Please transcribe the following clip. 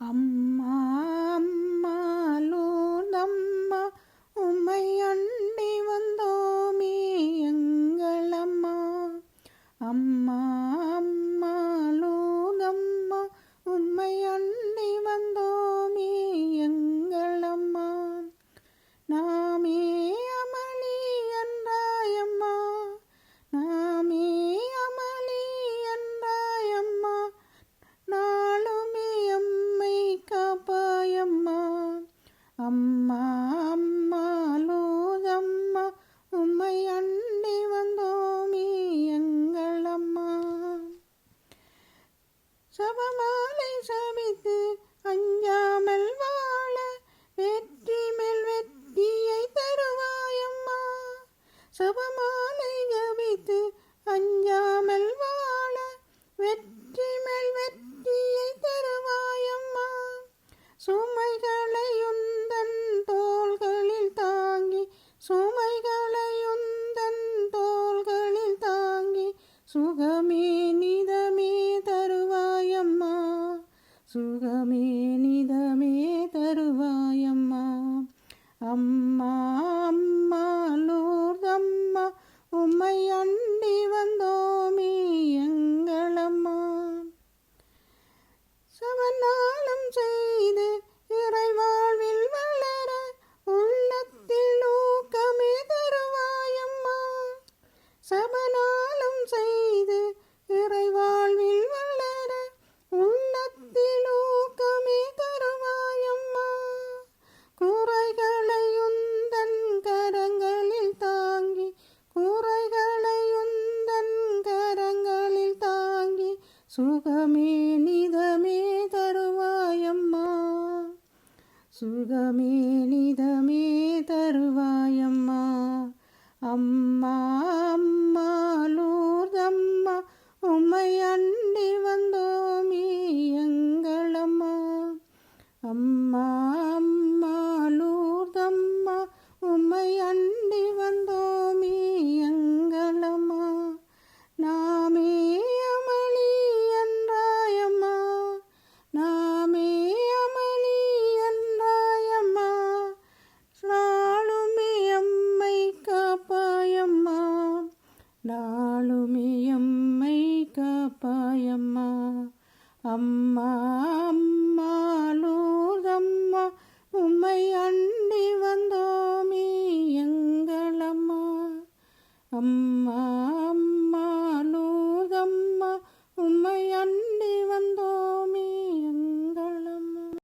Amen. Sabamalai ஜபித்து அஞ்சாமல் வாழ வெற்றி மேல் வெற்றியை தருவாயம்மா. சுமைகளை உந்தன் தோள்களில் தாங்கி சுமைகளை உந்தன் தோள்களில் தாங்கி சுகமே நிதமே தருவாயம்மா. சுகமே நிதமே தருவாயம்மா. அம்மா சுருகமே நிதமே தருவாயம்மா. சுருகமே நிதமே தருவாயம்மா. அம்மா அம்மா லூர்தம்மா உம்மை அண்டி வந்தோமே எங்களம்மா. அம்மா நாளுமே எம்மை காப்பாயம்மா. அம்மா அம்மா.